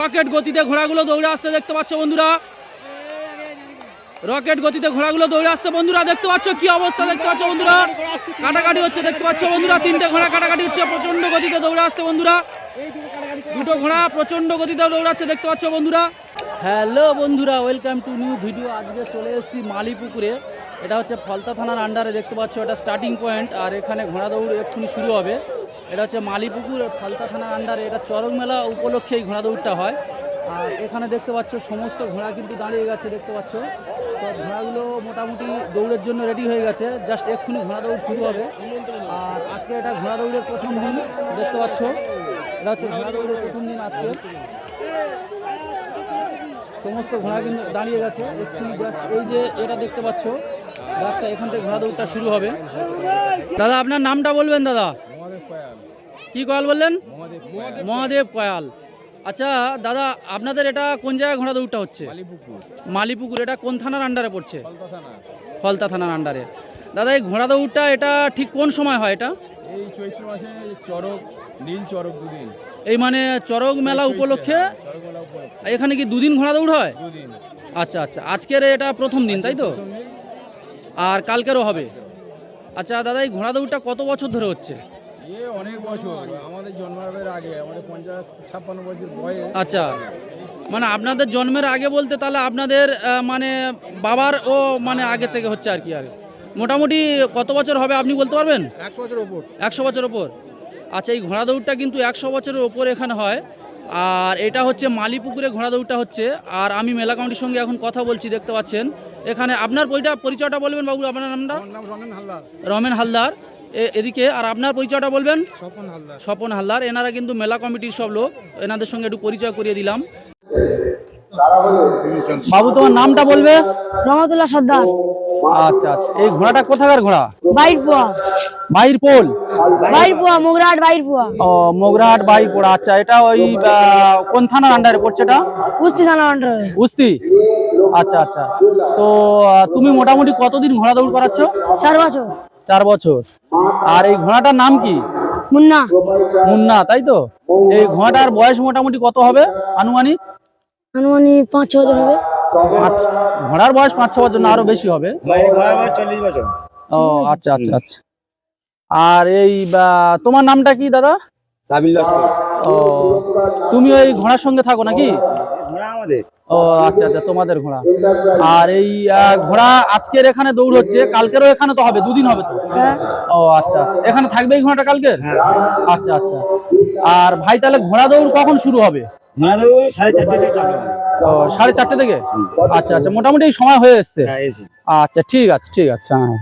Rocket গতিতে ঘোড়াগুলো দৌড়ে আসতে দেখতে পাচ্ছ বন্ধুরা? রকেট গতিতে ঘোড়াগুলো দৌড়ে আসতে বন্ধুরা, দেখতে পাচ্ছ কি অবস্থা, দেখতে পাচ্ছ বন্ধুরা? কাটাকাটি হচ্ছে, দেখতে পাচ্ছ বন্ধুরা? তিনটে ঘোড়া কাটাকাটি হচ্ছে প্রচণ্ড গতিতে দৌড়ে আসতে বন্ধুরা। দুটো ঘোড়া প্রচণ্ড গতিতে দৌড়াচ্ছে, দেখতে পাচ্ছ বন্ধুরা? হ্যালো বন্ধুরা, ওয়েলকাম টু নিউ ভিডিও। আজকে চলে এসেছি মালিপুকুরে। এটা হচ্ছে ফলতা থানার আন্ডারে দেখতে পাচ্ছ, এটা স্টার্টিং পয়েন্ট আর এখানে ঘোড়া দৌড় এক্ষুনি শুরু হবে। এটা হচ্ছে মালিপুকুর, ফলতা থানার আন্ডারে এটা চরক মেলা উপলক্ষে এই ঘোড়া দৌড়টা হয়। আর এখানে দেখতে পাচ্ছ, সমস্ত ঘোড়া কিন্তু দাঁড়িয়ে গেছে, দেখতে পাচ্ছ। তো ঘোড়াগুলো মোটামুটি দৌড়ের জন্য রেডি হয়ে গেছে। জাস্ট এক্ষুনি ঘোড়া দৌড় শুরু হবে। আর আজকে এটা ঘোড়া দৌড়ের প্রথম দিন, দেখতে পাচ্ছ। এটা হচ্ছে ঘোড়া দৌড়ের প্রথম দিন আজকে। সমস্ত ঘোড়া কিন্তু দাঁড়িয়ে গেছে। এক্ষুনি just এই যে এটা দেখতে পাচ্ছ, রাতটা এখান থেকে ঘোড়া দৌড়টা শুরু হবে। দাদা, আপনার নামটা বলবেন, দাদা? কি কয়াল বললেন? মহাদেব কয়াল। আচ্ছা দাদা আপনাদের এটা কোন জায়গায় ঘোড়া দৌড়টা হচ্ছে? মালিপুকুর। এটা কোন থানার আন্ডারে পড়ছে? ফলতা থানার আন্ডারে দাদা এই ঘোড়া দৌড়টা এটা ঠিক কোন সময় হয় এটা? এই চৈত্র মাসে চরক নীল চরক দুদিন। এই মানে চরক মেলা উপলক্ষে? এখানে কি দুদিন ঘোড়া দৌড় হয়? আচ্ছা আচ্ছা আজকের এটা প্রথম দিন তাই তো? আর কালকেরও হবে? আচ্ছা দাদা এই ঘোড়া দৌড়টা কত বছর ধরে হচ্ছে? এ অনেক বছর আমাদের জন্মাবের আগে আমাদের পঞ্চাশ ছাপ্পান্ন বছর বয়স। আচ্ছা মানে আপনাদের জন্মের আগে বলতে তাহলে আপনাদের মানে বাবার ও মানে আগে থেকে হচ্ছে আর কি আগে মোটামুটি কত বছর হবে আপনি বলতে পারবেন? একশো বছর ওপর একশো বছর ওপর আচ্ছা এই ঘোড়া দৌড়টা কিন্তু একশো বছরের ওপর এখানে হয়। আর এটা হচ্ছে মালিপুকুরে ঘোড়া দৌড়টা হচ্ছে। আর আমি মেলা কমিটির সঙ্গে এখন কথা বলছি দেখতে পাচ্ছেন। এখানে আপনার পরিচয়টা বলবেন বাবু আপনার নামটা? নাম রমেন হালদার। রমেন হালদার। এদিকে আর আপনার পরিচয়টা বলবেন? স্বপন হালদার। স্বপন হালদার এনারা কিন্তু মেলা কমিটির সব লোক এনাদের সঙ্গে একটু পরিচয় করিয়ে দিলাম। বাবু তোমার নামটা বলবে? রহমতুল্লাহ সর্দার। আচ্ছা আচ্ছা। এই ঘোড়াটা কোথাকার ঘোড়া? বাইর পোয়া বাইর পোল বাইর পোয়া মুগরাট বাইর পোয়া ও মোগরাহাট বাইর পোড়া আচ্ছা। এটা ওই কোন থানার আন্ডারে পড়ছে এটা? কুস্তি থানা আন্ডারে উস্তি আচ্ছা আচ্ছা। তো তুমি মোটামুটি কতদিন ঘোড়া দৌড় করাচ্ছ? চার বছর। চার বছর। আর এই ঘোড়াটার নাম কি? মুন্না। মুন্না তাই তো? এই ঘোড়াটার বয়স মোটামুটি কত হবে? আনুমানিক? আনুমানিক পাঁচ ছ বছর হবে। ঘোড়ার বয়স পাঁচ ছ বছর না আরও বেশি হবে? চল্লিশ বছর। ও আচ্ছা আচ্ছা আচ্ছা। আর এই বা, তোমার নামটা কি দাদা? সাবিল ও তুমি ওই ঘোড়ার সঙ্গে থাকো নাকি? আমাদের? ও আচ্ছা আচ্ছা তোমাদের ঘোড়া। আর এই ঘোড়া আজকের এখানে দৌড় হচ্ছে কালকেরও এখানে তো হবে দুদিন হবে তো। হ্যাঁ। ও আচ্ছা আচ্ছা। এখানে থাকবে এই ঘোড়াটা কালকে আচ্ছা আচ্ছা। আর ভাই তাহলে ঘোড়া দৌড় কখন শুরু হবে? ঘোড়া সাড়ে চারটে থেকে ও সাড়ে চারটে থেকে? আচ্ছা আচ্ছা মোটামুটি সময় হয়ে এসছে। হ্যাঁ আচ্ছা ঠিক আছে ঠিক আছে হ্যাঁ।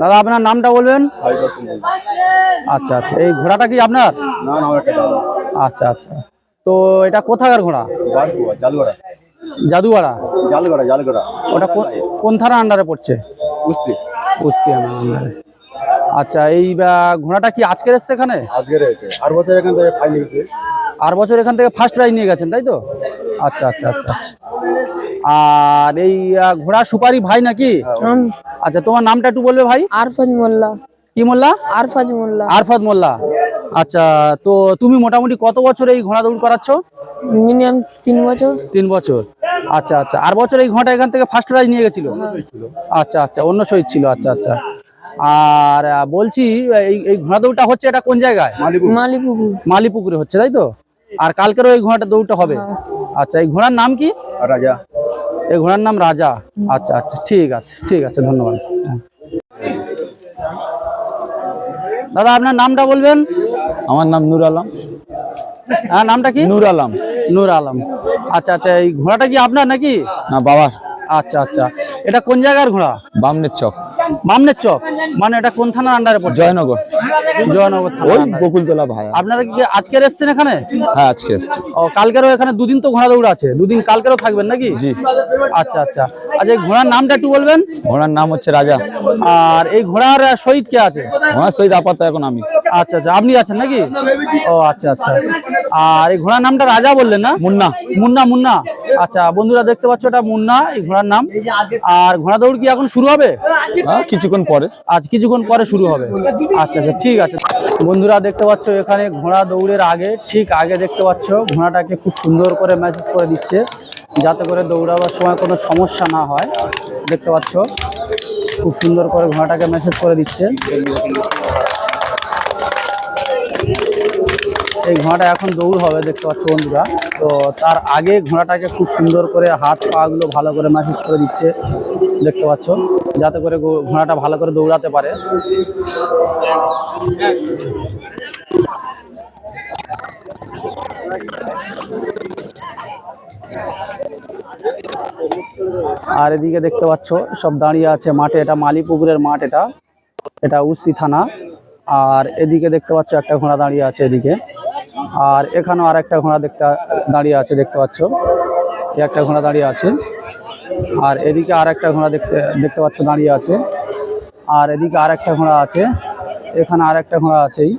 দাদা আপনার নামটা বলবেন? আচ্ছা আচ্ছা এই ঘোড়াটা কি আপনার? না না আমার একটা দাদা। আচ্ছা আচ্ছা। তো এটা কোথাকার ঘোড়া? জালগড়া জালগড়া। ওটা কোন থানা আন্ডারে পড়ছে? বুঝতে কুস্তি আন্ডারে আচ্ছা এই ঘোড়াটা কি আজকের এসছে এখানে? আজকে আর বছর এখান থেকে আর বছর এখান থেকে ফার্স্ট প্রাইজ নিয়ে গেছেন তাই তো? আচ্ছা আচ্ছা আচ্ছা আচ্ছা। আর এই ঘোড়া সুপারি ভাই নাকি? আচ্ছা তোমার নামটা একটু বলবে ভাই? আরফাজ মোল্লা। কি মোল্লা? আরফাজ মোল্লা। আরফাত মোল্লা। আচ্ছা তো তুমি মোটামুটি কত বছর এই ঘোড়া দৌড় করাচ্ছ? মিনিমাম তিন বছর। তিন বছর। আচ্ছা আচ্ছা। আর বছর এই ঘোড়াটা এখান থেকে ফার্স্ট প্রাইজ নিয়ে গেছিল? আচ্ছা আচ্ছা। অন্য শহীদ ছিল আচ্ছা আচ্ছা। আর বলছি এই এই ঘোড়া দৌড়টা হচ্ছে এটা কোন জায়গায়? মালিপুকুর। মালিপুকুরে হচ্ছে তাই তো? আর কালকেরও এই ঘোড়াটা দৌড়টা হবে? আচ্ছা এই ঘোড়ার নাম কি? রাজা। এই ঘোড়ার নাম রাজা। আচ্ছা আচ্ছা। ঠিক আছে ঠিক আছে ধন্যবাদ। হ্যাঁ। দাদা আপনার নামটা বলবেন? আমার নাম নূর আলম। হ্যাঁ নামটা কি? নূর আলম। নূর আলম। আচ্ছা আচ্ছা এই ঘোড়াটা কি আপনার নাকি? না বাবার। আচ্ছা আচ্ছা। এটা কোন জায়গার ঘোড়া? বামনের চক। বামনের চক? মানে এটা কোন থানার আন্ডারে পড়ছে? জয়নগর। জয়নগর থানা ওই বকুলতলা ভাই আপনারা কি আজকের এসেছেন এখানে? হ্যাঁ আজকে এসছি। ও কালকেরও এখানে দুদিন তো ঘোড়া দৌড় আছে। দুদিন কালকেরও থাকবেন নাকি? জি। আচ্ছা আচ্ছা। আচ্ছা এই ঘোড়ার নামটা একটু বলবেন? ঘোড়ার নাম হচ্ছে রাজা। আর এই ঘোড়ার শহীদ কে আছে? ঘোড়ার সহিত আপাতত এখন আমি। আচ্ছা আচ্ছা আপনি আছেন নাকি? ও আচ্ছা আচ্ছা। আর এই ঘোড়ার নামটা রাজা বললেন না? মুন্না। মুন্না মুন্না। আচ্ছা বন্ধুরা দেখতে পাচ্ছ এটা মুন্না এই ঘোড়ার নাম। আর ঘোড়া দৌড় কি এখন শুরু হবে? কিছুক্ষণ পরে। আজ কিছুক্ষণ পরে শুরু হবে। আচ্ছা আচ্ছা ঠিক আছে। বন্ধুরা দেখতে পাচ্ছ এখানে ঘোড়া দৌড়ের আগে ঠিক আগে দেখতে পাচ্ছ ঘোড়াটাকে খুব সুন্দর করে ম্যাসেজ করে দিচ্ছে যাতে করে দৌড়াবার সময় কোনো সমস্যা না হয়। দেখতে পাচ্ছ খুব সুন্দর করে ঘোড়াটাকে মেসেজ করে দিচ্ছে। এই ঘোড়াটা এখন দৌড় হবে, দেখতে পাচ্ছ বন্ধুরা। তো তার আগে ঘোড়াটাকে খুব সুন্দর করে হাত পা গুলো ভালো করে ম্যাসেজ করে দিচ্ছে, দেখতে পাচ্ছ, যাতে করে ঘোড়াটা ভালো করে দৌড়াতে পারে। আর এদিকে দেখতে পাচ্ছ, সব দাঁড়িয়ে আছে মাঠে, এটা মালিপুকুরের মাঠ এটা। এটা উস্তি থানা। আর এদিকে দেখতে পাচ্ছ, একটা ঘোড়া দাঁড়িয়ে আছে এদিকে। আর এখানেও আর একটা ঘোড়া দেখতে দাঁড়িয়ে আছে, দেখতে পাচ্ছ। একটা ঘোড়া দাঁড়িয়ে আছে। আর এদিকে আর একটা ঘোড়া দেখতে দেখতে পাচ্ছ, দাঁড়িয়ে আছে। আর এদিকে আর একটা ঘোড়া আছে। এখানে আর একটা ঘোড়া আছেই।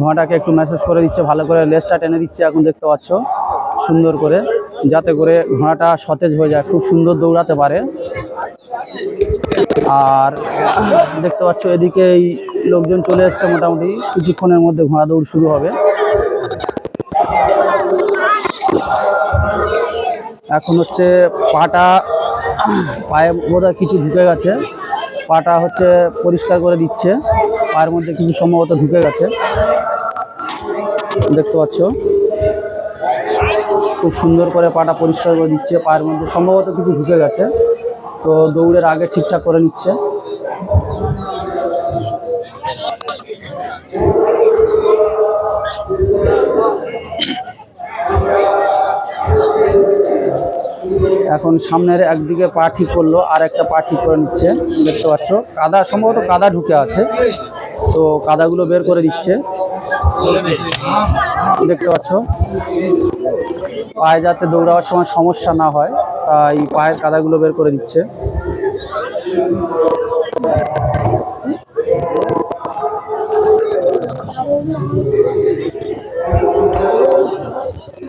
ঘোড়াটাকে একটু মেসেজ করে দিচ্ছে, ভালো করে লেজটা টেনে দিচ্ছে এখন, দেখতে পাচ্ছ। সুন্দর করে, যাতে করে ঘোড়াটা সতেজ হয়ে যায়, খুব সুন্দর দৌড়াতে পারে। আর দেখতে পাচ্ছ এদিকে এই লোকজন চলে এসছে মোটামুটি। কিছুক্ষণের মধ্যে ঘোড়া দৌড় শুরু হবে। এখন হচ্ছে পাটা, পায়ে বোধহয় কিছু ঢুকে গেছে। পাটা হচ্ছে পরিষ্কার করে দিচ্ছে। পায়ের মধ্যে কিছু সম্ভবত ঢুকে গেছে। দেখতে পাচ্ছ? খুব সুন্দর করে পাটা পরিষ্কার করে দিচ্ছে। পায়ের মধ্যে সম্ভবত কিছু ঢুকে গেছে। তো দৌড়ের আগে ঠিকঠাক করে নিচ্ছে। এখন সামনের একদিকে পা ঠিক করল, আর একটা পা ঠিক করে নিচ্ছে, দেখতে পাচ্ছ। কাদা, সম্ভবত কাদা ঢুকে আছে, তো কাদাগুলো বের করে দিচ্ছে। দেখতে পাচ্ছ। পায়ে যাতে দৌড়াবার সময় সমস্যা না হয়, তাই পায়ের কাদাগুলো বের করে দিচ্ছে।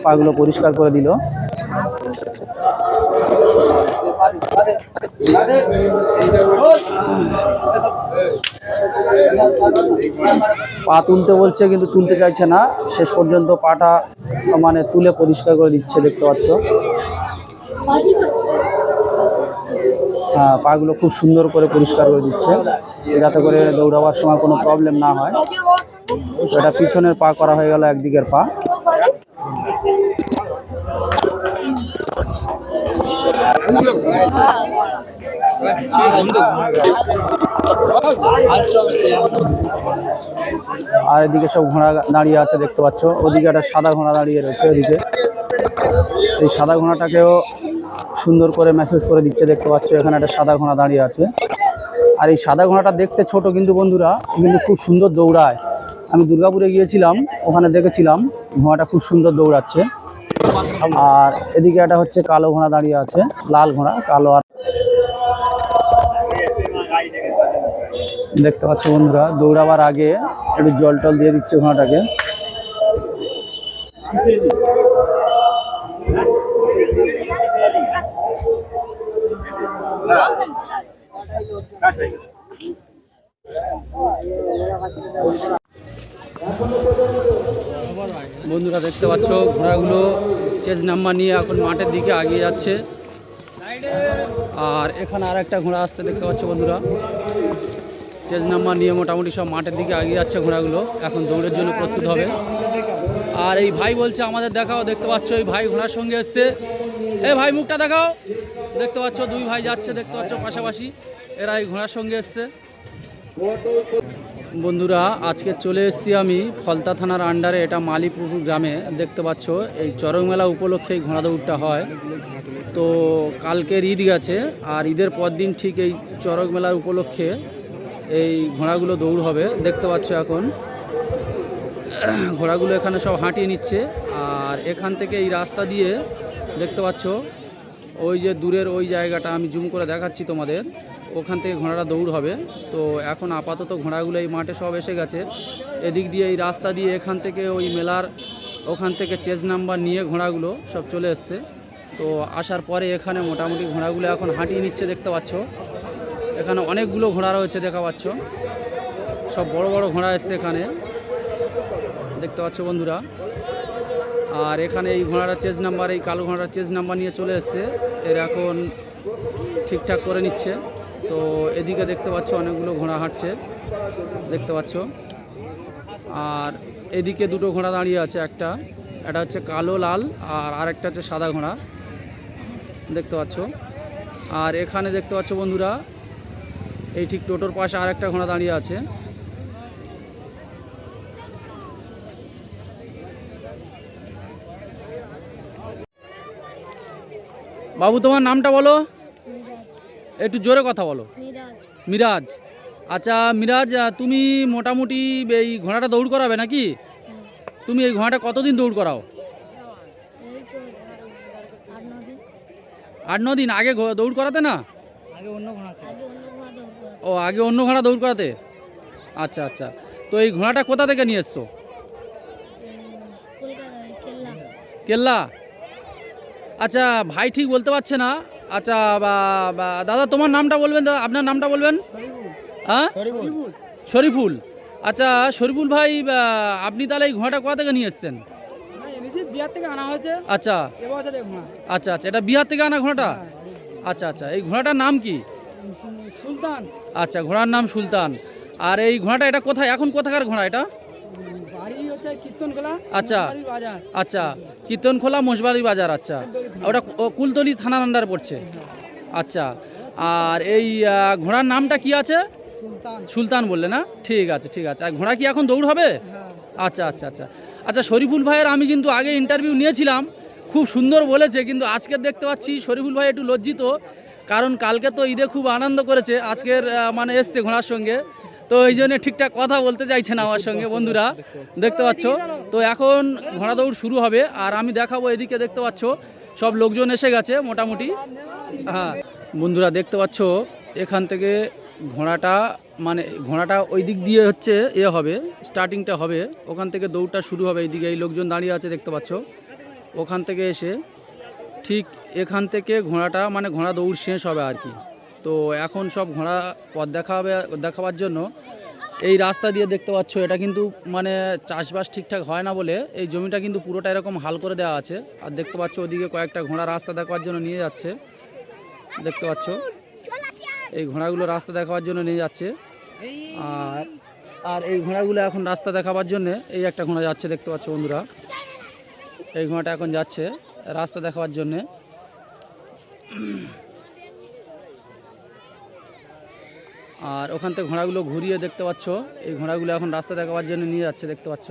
পাগুলো পরিষ্কার করে দিল। পা তুলতে বলছে, কিন্তু তুলতে চাইছে না। শেষ পর্যন্ত পাটা মানে তুলে পরিষ্কার করে দিচ্ছে, দেখতে পাচ্ছ। হ্যাঁ পাগুলো খুব সুন্দর করে পরিষ্কার করে দিচ্ছে, যাতে করে দৌড়াবার সময় কোনো প্রবলেম না হয়। এটা পিছনের পা করা হয়ে গেল, একদিকের পা। আর এদিকে সব ঘোড়া দাঁড়িয়ে আছে, দেখতে পাচ্ছ। ওদিকে একটা সাদা ঘোড়া দাঁড়িয়ে রয়েছে ওদিকে। এই সাদা ঘোড়াটাকেও সুন্দর করে মেসেজ করে দিচ্ছে, দেখতে পাচ্ছ। এখানে একটা সাদা ঘোড়া দাঁড়িয়ে আছে। আর এই সাদা ঘোড়াটা দেখতে ছোট কিন্তু বন্ধুরা, কিন্তু খুব সুন্দর দৌড়ায়। আমি দুর্গাপুরে গিয়েছিলাম, ওখানে দেখেছিলাম, ঘোড়াটা খুব সুন্দর দৌড়াচ্ছে। আর এদিকে একটা হচ্ছে কালো ঘোড়া দাঁড়িয়ে আছে, লাল ঘোড়া, কালো আর দেখতে পাচ্ছ বন্ধুরা, দৌড়াবার আগে একটু জল টল দিয়ে দিচ্ছে ঘোড়াটাকে। বন্ধুরা, দেখতে পাচ্ছ ঘোড়াগুলো চেজ নাম্বার নিয়ে এখন মাঠের দিকে এগিয়ে যাচ্ছে। আর এখানে আর একটা ঘোড়া আসছে, দেখতে পাচ্ছ বন্ধুরা? চেজ নাম্বার নিয়ে মোটামুটি সব মাঠের দিকে এগিয়ে যাচ্ছে ঘোড়াগুলো। এখন দৌড়ের জন্য প্রস্তুত হবে। আর এই ভাই বলছে, আমাদের দেখাও, দেখতে পাচ্ছ, এই ভাই ঘোড়ার সঙ্গে এসছে। এ ভাই, মুখটা দেখাও। দেখতে পাচ্ছ, দুই ভাই যাচ্ছে, দেখতে পাচ্ছ পাশাপাশি। এরা এই ঘোড়ার সঙ্গে এসছে। বন্ধুরা, আজকে চলে এসেছি আমি ফলতা থানার আন্ডারে এটা মালিপুকুর গ্রামে। দেখতে পাচ্ছ, এই চরক মেলা উপলক্ষে এই ঘোড়া দৌড়টা হয়। তো কালকের ঈদ গেছে, আর ঈদের পর দিন ঠিক এই চরক মেলার উপলক্ষে এই ঘোড়াগুলো দৌড় হবে। দেখতে পাচ্ছ এখন, ঘোড়াগুলো এখানে সব হাঁটিয়ে নিচ্ছে। আর এখান থেকে এই রাস্তা দিয়ে দেখতে পাচ্ছ, ওই যে দূরের ওই জায়গাটা, আমি জুম করে দেখাচ্ছি তোমাদের। ওখান থেকে ঘোড়াটা দৌড় হবে। তো এখন আপাতত ঘোড়াগুলো এই মাঠে সব এসে গেছে। এদিক দিয়ে এই রাস্তা দিয়ে এখান থেকে ওই মেলার ওখান থেকে চেজ নাম্বার নিয়ে ঘোড়াগুলো সব চলে এসছে। তো আসার পরে এখানে মোটামুটি ঘোড়াগুলো এখন হাঁটিয়ে নিচ্ছে দেখতে পাচ্ছ। এখানে অনেকগুলো ঘোড়া রয়েছে দেখা পাচ্ছ। সব বড় বড় ঘোড়া এসছে এখানে। দেখতে পাচ্ছ বন্ধুরা। আর এখানে এই ঘোড়াটা চেজ নাম্বার এই কালো ঘোড়াটা চেজ নাম্বার নিয়ে চলে এসছে। এর এখন ঠিকঠাক করে নিচ্ছে। তো এদিকে দেখতে পাচ্ছ অনেকগুলো ঘোড়া হাঁটছে, দেখতে পাচ্ছ। আর এদিকে দুটো ঘোড়া দাঁড়িয়ে আছে, একটা একটা হচ্ছে কালো, লাল, আর আরেকটা হচ্ছে সাদা ঘোড়া, দেখতে পাচ্ছ। আর এখানে দেখতে পাচ্ছ বন্ধুরা, এই ঠিক টোটোর পাশে আরেকটা ঘোড়া দাঁড়িয়ে আছে। বাবু, তোমার নামটা বলো। একটু জোরে কথা বলো। মিরাজ। আচ্ছা মিরাজ তুমি মোটামুটি এই ঘোড়াটা দৌড় করাবে নাকি? তুমি এই ঘোড়াটা কতদিন দৌড় করাও? আট ন দিন আগে ঘো- দৌড় করাতে না? ও আগে অন্য ঘোড়া দৌড় করাতে? আচ্ছা আচ্ছা। তো এই ঘোড়াটা কোথা থেকে নিয়ে এসছো? কেল্লা? আচ্ছা ভাই ঠিক বলতে পারছে না। আচ্ছা বা- দাদা তোমার নামটা বলবেন দাদা আপনার নামটা বলবেন? হ্যাঁ? শরীফুল। আচ্ছা শরীফুল ভাই আপনি তাহলে এই ঘোড়াটা কোথা থেকে নিয়ে এসছেন? বিহার থেকে আনা হয়েছে। আচ্ছা। আচ্ছা আচ্ছা এটা বিহার থেকে আনা ঘোড়াটা? আচ্ছা আচ্ছা এই ঘোড়াটার নাম কি? সুলতান। আচ্ছা ঘোড়ার নাম সুলতান। আর এই ঘোড়াটা এটা কোথায়? এখন কোথাকার ঘোড়া এটা? আচ্ছা। আচ্ছা কীর্তনখোলা মোশবাড়ি বাজার আচ্ছা। ওটা কুলতলি থানার আন্ডার পড়ছে। আচ্ছা আর এই ঘোড়ার নামটা কি আছে? সুলতান। সুলতান বললে না? ঠিক আছে ঠিক আছে। আর ঘোড়া কি এখন দৌড় হবে? আচ্ছা আচ্ছা আচ্ছা। আচ্ছা শরীফুল ভাইয়ের আমি কিন্তু আগে ইন্টারভিউ নিয়েছিলাম। খুব সুন্দর বলেছে কিন্তু আজকের দেখতে পাচ্ছি শরীফুল ভাই একটু লজ্জিত কারণ কালকে তো ঈদে খুব আনন্দ করেছে। আজকের মানে এসছে ঘোড়ার সঙ্গে। তো এই জন্য ঠিকঠাক কথা বলতে চাইছে না আমার সঙ্গে বন্ধুরা। দেখতে পাচ্ছ? তো এখন ঘোড়া দৌড় শুরু হবে, আর আমি দেখাবো এদিকে, দেখতে পাচ্ছ? সব লোকজন এসে গেছে, মোটামুটি। হ্যাঁ বন্ধুরা, দেখতে পাচ্ছ? এখান থেকে ঘোড়াটা মানে ঘোড়াটা ওই দিক দিয়ে হচ্ছে এ হবে স্টার্টিংটা হবে। ওখান থেকে দৌড়টা শুরু হবে, এইদিকে এই লোকজন দাঁড়িয়ে আছে, দেখতে পাচ্ছ? ওখান থেকে এসে ঠিক এখান থেকে ঘোড়াটা মানে ঘোড়া দৌড় শেষ হবে আর কি। তো এখন সব ঘোড়া পথ দেখাবে, দেখাবার জন্য এই রাস্তা দিয়ে দেখতে পাচ্ছ, এটা কিন্তু মানে চাষবাস ঠিকঠাক হয় না বলে এই জমিটা কিন্তু পুরোটা এরকম হাল করে দেওয়া আছে। আর দেখতে পাচ্ছ, ওদিকে কয়েকটা ঘোড়া রাস্তা দেখাবার জন্য নিয়ে যাচ্ছে। দেখতে পাচ্ছ, এই ঘোড়াগুলো রাস্তা দেখাবার জন্য নিয়ে যাচ্ছে। আর আর এই ঘোড়াগুলো এখন রাস্তা দেখাবার জন্য এই একটা ঘোড়া যাচ্ছে, দেখতে পাচ্ছ বন্ধুরা। এই ঘোড়াটা এখন যাচ্ছে রাস্তা দেখাবার জন্যে। আর ওখান থেকে ঘোড়াগুলো ঘুরিয়ে দেখতে পাচ্ছ। এই ঘোড়াগুলো এখন রাস্তা দেখাবার জন্য নিয়ে যাচ্ছে দেখতে পাচ্ছ।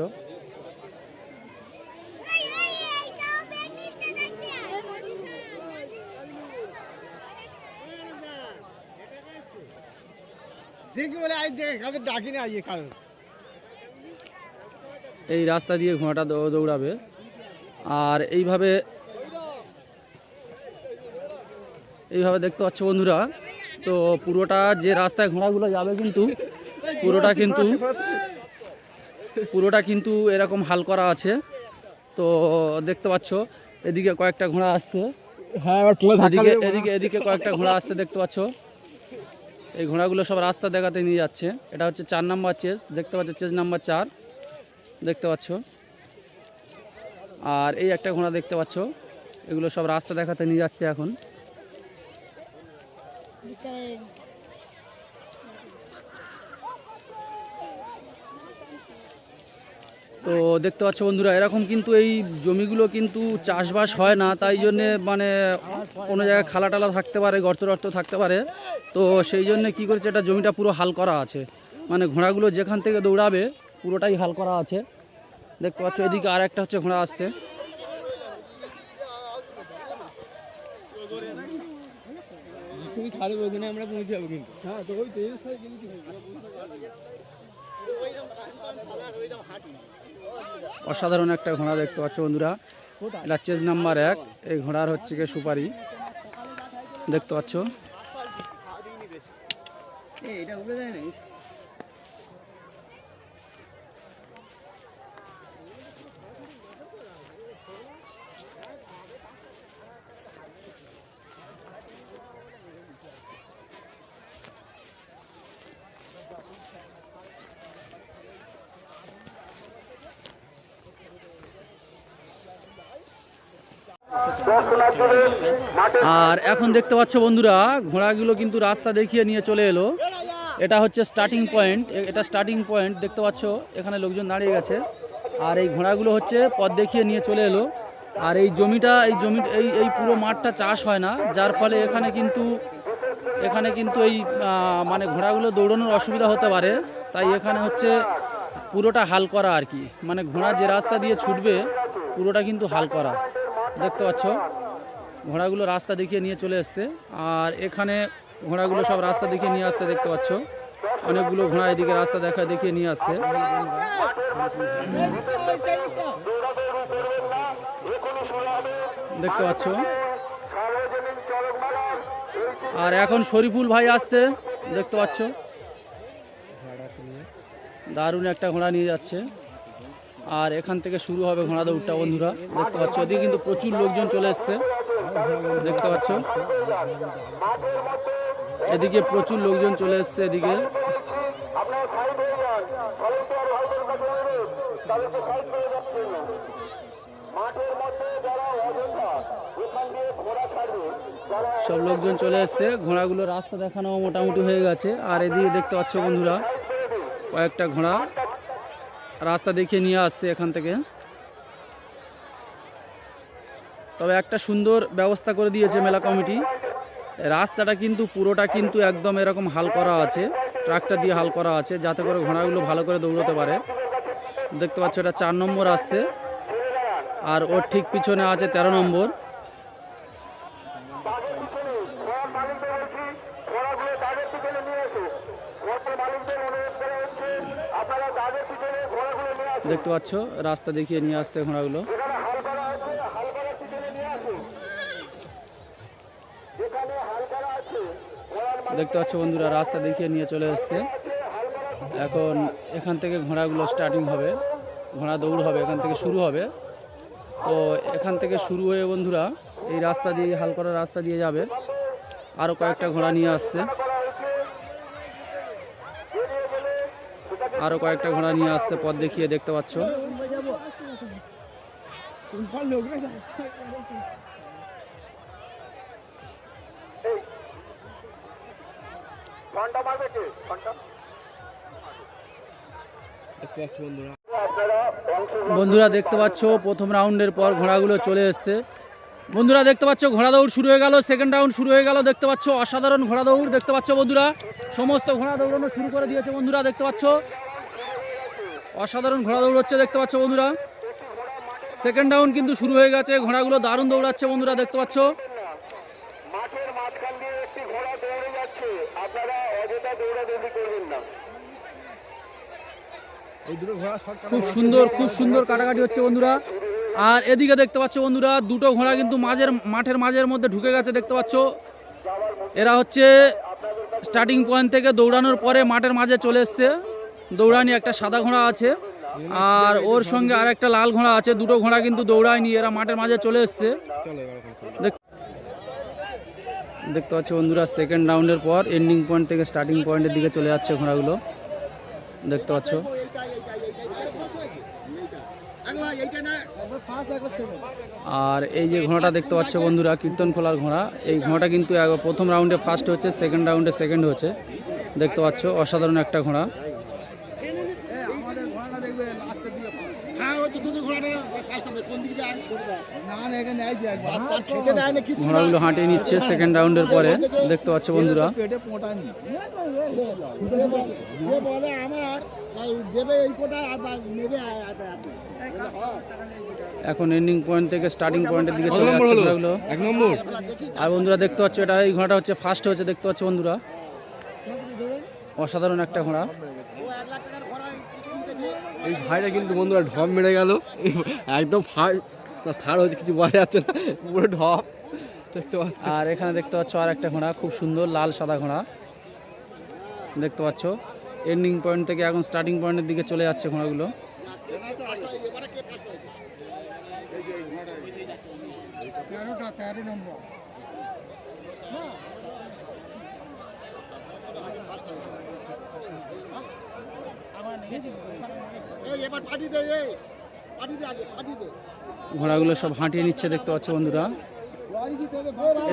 দেখি বলে আজ দেখে কাদের ডাকি না আইয়ে কারণ এই রাস্তা দিয়ে ঘোড়াটা দৌড়াবে। আর এইভাবে এইভাবে দেখতে পাচ্ছ বন্ধুরা তো পুরোটা যে রাস্তায় ঘোড়াগুলো যাবে কিন্তু পুরোটা কিন্তু পুরোটা কিন্তু এরকম হাল করা আছে। তো দেখতে পাচ্ছ এদিকে কয়েকটা ঘোড়া আসছে। হ্যাঁ এদিকে এদিকে এদিকে কয়েকটা ঘোড়া আসছে দেখতে পাচ্ছ। এই ঘোড়াগুলো সব রাস্তা দেখাতে নিয়ে যাচ্ছে। এটা হচ্ছে চার নাম্বার চেস দেখতে পাচ্ছ চেস নাম্বার চার দেখতে পাচ্ছ। আর এই একটা ঘোড়া দেখতে পাচ্ছ এগুলো সব রাস্তা দেখাতে নিয়ে যাচ্ছে এখন। তো দেখতে পাচ্ছ বন্ধুরা, এরকম কিন্তু এই জমিগুলো কিন্তু চাষবাস হয় না, তাই জন্যে মানে কোনো জায়গায় খালা টালা থাকতে পারে গর্ত টর্ত থাকতে পারে। তো সেই জন্য কি করেছে, এটা জমিটা পুরো হাল করা আছে। মানে ঘোড়াগুলো যেখান থেকে দৌড়াবে, পুরোটাই হাল করা আছে। দেখতে পাচ্ছ, এদিকে আর একটা হচ্ছে ঘোড়া আসছে। তুমি ছাড়বে ওখানে আমরা পৌঁছে যাব কিন্তু। হ্যাঁ তো ওই তেল সাই কিন্তু। অসাধারণ একটা ঘোড়া দেখতে পাচ্ছ বন্ধুরা। এটা চেজ নাম্বার এক এই ঘোড়ার হচ্ছে গিয়ে সুপারি। দেখতে পাচ্ছ? আর এখন দেখতে পাচ্ছ বন্ধুরা, ঘোড়াগুলো কিন্তু রাস্তা দেখিয়ে নিয়ে চলে এলো। এটা হচ্ছে স্টার্টিং পয়েন্ট এটা স্টার্টিং পয়েন্ট দেখতে পাচ্ছ, এখানে লোকজন দাঁড়িয়ে গেছে। আর এই ঘোড়াগুলো হচ্ছে পথ দেখিয়ে নিয়ে চলে এলো। আর এই জমিটা, এই জমি, এই এই পুরো মাঠটা চাষ হয় না, যার ফলে এখানে কিন্তু এখানে কিন্তু এই মানে ঘোড়াগুলো দৌড়ানোর অসুবিধা হতে পারে। তাই এখানে হচ্ছে পুরোটা হাল করা আর কি। মানে ঘোড়া যে রাস্তা দিয়ে ছুটবে, পুরোটা কিন্তু হাল করা। দেখতে পাচ্ছ? ঘোড়াগুলো রাস্তা দেখিয়ে নিয়ে চলে এসছে। আর এখানে ঘোড়াগুলো সব রাস্তা দেখিয়ে নিয়ে আসতে দেখতে পাচ্ছ? অনেকগুলো ঘোড়া এদিকে রাস্তা দেখা দেখিয়ে নিয়ে আসছে। দেখতে পাচ্ছ? আর এখন শরীফুল ভাই আসছে, দেখতে পাচ্ছ? দারুণ একটা ঘোড়া নিয়ে যাচ্ছে। আর এখান থেকে শুরু হবে ঘোড়া দৌড়টা, বন্ধুরা। দেখতে পাচ্ছ ওদিকে কিন্তু প্রচুর লোকজন চলে এসছে। দেখতে পাচ্ছ? এদিকে প্রচুর লোকজন চলে এসছে এদিকে। সব লোকজন চলে এসছে। ঘোড়াগুলো রাস্তা দেখানো মোটামুটি হয়ে গেছে। আর এদিকে দেখতে পাচ্ছ বন্ধুরা, কয়েকটা ঘোড়া রাস্তা দেখিয়ে নিয়ে আসছে এখান থেকে। তবে একটা সুন্দর ব্যবস্থা করে দিয়েছে মেলা কমিটি। রাস্তাটা কিন্তু, পুরোটা কিন্তু একদম এরকম হাল করা আছে। ট্রাক্টর দিয়ে হাল করা আছে, যাতে করে ঘোড়াগুলো ভালো করে দৌড়তে পারে। দেখতে পাচ্ছ এটা চার নম্বর আসছে। আর ওর ঠিক পিছনে আছে তেরো নম্বর। দেখতে পাচ্ছ, রাস্তা দেখিয়ে নিয়ে আসছে ঘোড়াগুলো। দেখতে পাচ্ছ বন্ধুরা, রাস্তা দেখিয়ে নিয়ে চলে এসছে। এখন এখান থেকে ঘোড়াগুলো স্টার্টিং হবে, ঘোড়া দৌড় হবে, এখান থেকে শুরু হবে। তো এখান থেকে শুরু হয়ে বন্ধুরা, এই রাস্তা দিয়ে, হাল করা রাস্তা দিয়ে যাবে। আরও কয়েকটা ঘোড়া নিয়ে আসছে। আরও কয়েকটা ঘোড়া নিয়ে আসছে, পথ দেখিয়ে দেখতে পাচ্ছ। বন্ধুরা দেখতে পাচ্ছ প্রথম রাউন্ডের পর ঘোড়াগুলো চলে এসছে। বন্ধুরা দেখতে পাচ্ছ ঘোড়া দৌড় শুরু হয়ে গেল সেকেন্ড রাউন্ড শুরু হয়ে গেল দেখতে পাচ্ছ অসাধারণ ঘোড়া দৌড় দেখতে পাচ্ছ বন্ধুরা সমস্ত ঘোড়া দৌড়ানো শুরু করে দিয়েছে বন্ধুরা দেখতে পাচ্ছ। অসাধারণ ঘোড়া দৌড় হচ্ছে দেখতে পাচ্ছ বন্ধুরা। সেকেন্ড রাউন্ড কিন্তু শুরু হয়ে গেছে ঘোড়াগুলো দারুণ দৌড়াচ্ছে বন্ধুরা দেখতে পাচ্ছ। মাঠের মাঝখান দিয়ে একটি ঘোড়া দৌড়ে যাচ্ছে। আপনারা দৌড়াদৌড়ি করবেন না। এই দুটো ঘোড়া শর্ট খুব সুন্দর খুব সুন্দর কাটাকাটি হচ্ছে বন্ধুরা। আর এদিকে দেখতে পাচ্ছ বন্ধুরা দুটো ঘোড়া কিন্তু মাঝের মাঠের মাঝের মধ্যে ঢুকে গেছে দেখতে পাচ্ছ। এরা হচ্ছে স্টার্টিং পয়েন্ট থেকে দৌড়ানোর পরে মাঠের মাঝে চলে এসছে। দৌড়ানি একটা সাদা ঘোড়া আছে আর ওর সঙ্গে আর একটা লাল ঘোড়া আছে। দুটো ঘোড়া কিন্তু দৌড়ায়নি এরা মাঠের মাঝে চলে এসছে। দেখতে পাচ্ছ বন্ধুরা সেকেন্ড রাউন্ডের পর এন্ডিং পয়েন্ট থেকে স্টার্টিং পয়েন্টের দিকে চলে যাচ্ছে ঘোড়াগুলো। দেখতে পাচ্ছ। আর এই যে ঘোড়াটা দেখতে পাচ্ছ বন্ধুরা, কীর্তন খোলার ঘোড়া, এই ঘোড়াটা কিন্তু প্রথম রাউন্ডে ফার্স্ট হচ্ছে সেকেন্ড রাউন্ডে সেকেন্ড হচ্ছে। দেখতে পাচ্ছ, অসাধারণ একটা ঘোড়া না না এখানে এই যে একবার ঘোড়াগুলো হাঁটিয়ে নিচ্ছে সেকেন্ড রাউন্ডের পরে। দেখতে পাচ্ছ বন্ধুরা। এখন এন্ডিং পয়েন্ট থেকে স্টার্টিং পয়েন্টের দিকে চলে যাচ্ছে ঘোড়াগুলো এক নম্বর। আর বন্ধুরা দেখতে পাচ্ছ এটা এই ঘোড়াটা হচ্ছে ফার্স্ট হচ্ছে দেখতে পাচ্ছ বন্ধুরা। অসাধারণ একটা ঘোড়া। এই ভাইটা কিন্তু বন্ধুরা ঢপ মেরে গেল। একদম থার হচ্ছে কিছু বলা যাচ্ছে না পুরো ঢপ দেখতে পাচ্ছি। আর এখানে দেখতে পাচ্ছ আর একটা ঘোড়া খুব সুন্দর লাল সাদা ঘোড়া। দেখতে পাচ্ছ এন্ডিং পয়েন্ট থেকে এখন স্টার্টিং পয়েন্টের দিকে চলে যাচ্ছে ঘোড়াগুলো। তেরোটা তেরো নম্বর এবার পাঠিয়ে দে দে দে ঘোড়াগুলো সব হাঁটিয়ে নিচ্ছে, দেখতে পাচ্ছ বন্ধুরা।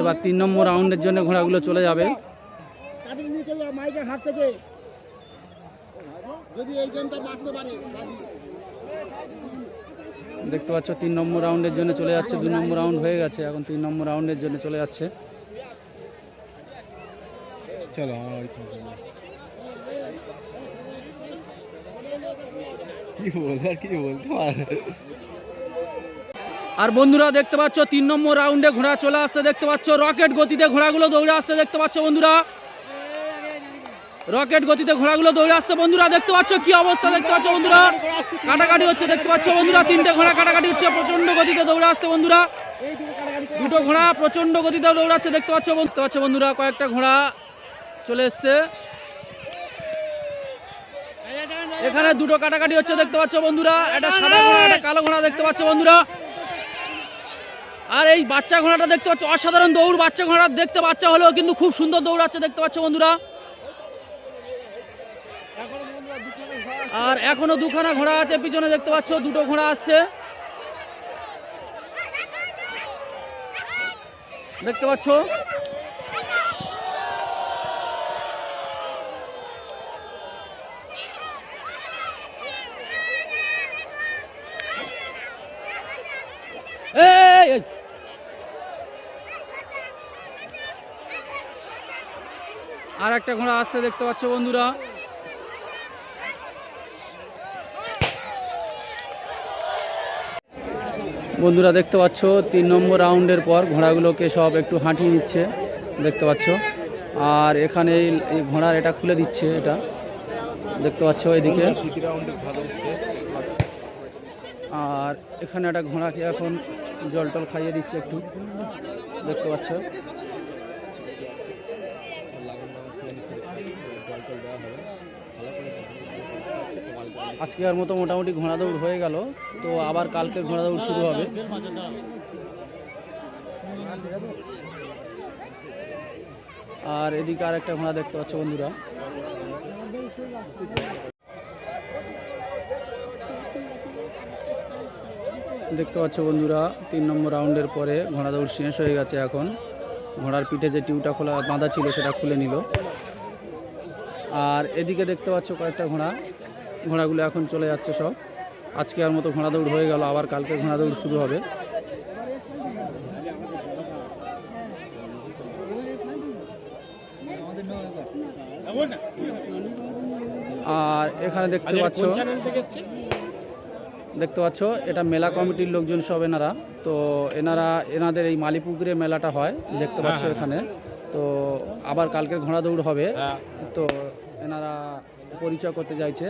এবার তিন নম্বর রাউন্ডের জন্য ঘোড়াগুলো চলে যাবে। দেখতে পাচ্ছ, তিন নম্বর রাউন্ডের জন্য চলে যাচ্ছে দুই নম্বর রাউন্ড হয়ে গেছে, এখন তিন নম্বর রাউন্ডের জন্য চলে যাচ্ছে। চলো আমার ওই চলো। কি বলব আর বন্ধুরা দেখতে পাচ্ছ, তিন নম্বর রাউন্ডে ঘোড়া চলে আসতে দেখতে পাচ্ছ রকেট গতিতে ঘোড়াগুলো দৌড়ে আসতে দেখতে পাচ্ছ বন্ধুরা। রকেট গতিতে ঘোড়াগুলো দৌড়ে আসছে, বন্ধুরা, দেখতে পাচ্ছ কি অবস্থা, দেখতে পাচ্ছ বন্ধুরা? কাটাকাটি হচ্ছে, দেখতে পাচ্ছ বন্ধুরা, তিনটে ঘোড়া কাটাকাটি হচ্ছে প্রচণ্ড গতিতে দৌড়ে আসছে বন্ধুরা। দুটো ঘোড়া প্রচণ্ড গতিতে দৌড়াচ্ছে, দেখতে পাচ্ছ দেখতে পাচ্ছ বন্ধুরা, কয়েকটা ঘোড়া চলে এসছে। এখানে দুটো কাটাকাটি হচ্ছে, দেখতে পাচ্ছ বন্ধুরা? একটা সাদা ঘোড়া, একটা কালো ঘোড়া, দেখতে পাচ্ছ বন্ধুরা? আর এই বাচ্চা ঘোড়াটা দেখতে পাচ্ছ, অসাধারণ দৌড়, বাচ্চা ঘোড়া দেখতে বাচ্চা হলেও কিন্তু খুব সুন্দর দৌড়াচ্ছে, দেখতে পাচ্ছ বন্ধুরা? আর এখনও দুখানা ঘোড়া আছে পিছনে, দেখতে পাচ্ছ, দুটো ঘোড়া আসছে। দেখতে পাচ্ছ এই, এই আর একটা ঘোড়া আসছে, দেখতে পাচ্ছ বন্ধুরা। বন্ধুরা, দেখতে পাচ্ছ, তিন নম্বর রাউন্ডের পর ঘোড়াগুলোকে সব একটু হাঁটিয়ে নিচ্ছে, দেখতে পাচ্ছ। আর এখানে এই ঘোড়ার এটা খুলে দিচ্ছে এটা, দেখতে পাচ্ছ এদিকে। আর এখানে একটা ঘোড়াকে এখন জল টল খাইয়ে দিচ্ছে একটু, দেখতে পাচ্ছ। আজকে আর মতো মোটামুটি ঘোড়া দৌড় হয়ে গেল, তো আবার কালকের ঘোড়া দৌড় শুরু হবে। আর এদিকে আর একটা ঘোড়া দেখতে পাচ্ছ বন্ধুরা। দেখতে পাচ্ছ বন্ধুরা, তিন নম্বর রাউন্ডের পরে ঘোড়া দৌড় শেষ হয়ে গেছে এখন। ঘোড়ার পিঠে যে টিউটা খোলা বাঁধা ছিল, সেটা খুলে নিল। আর এদিকে দেখতে পাচ্ছ কয়েকটা ঘোড়া। ঘোড়াগুলো এখন চলে যাচ্ছে সব। আজকে আর মতো ঘোড়া দৌড় হয়ে গেল আবার কালকে ঘোড়া দৌড় শুরু হবে। আর এখানে দেখতে পাচ্ছ দেখতে পাচ্ছ এটা মেলা কমিটির লোকজন সব এনারা। তো এনারা এনাদের এই মালিপুকুরে মেলাটা হয় দেখতে পাচ্ছ এখানে। তো আবার কালকের ঘোড়া দৌড় হবে তো এনারা পরিচয় করতে চাইছে।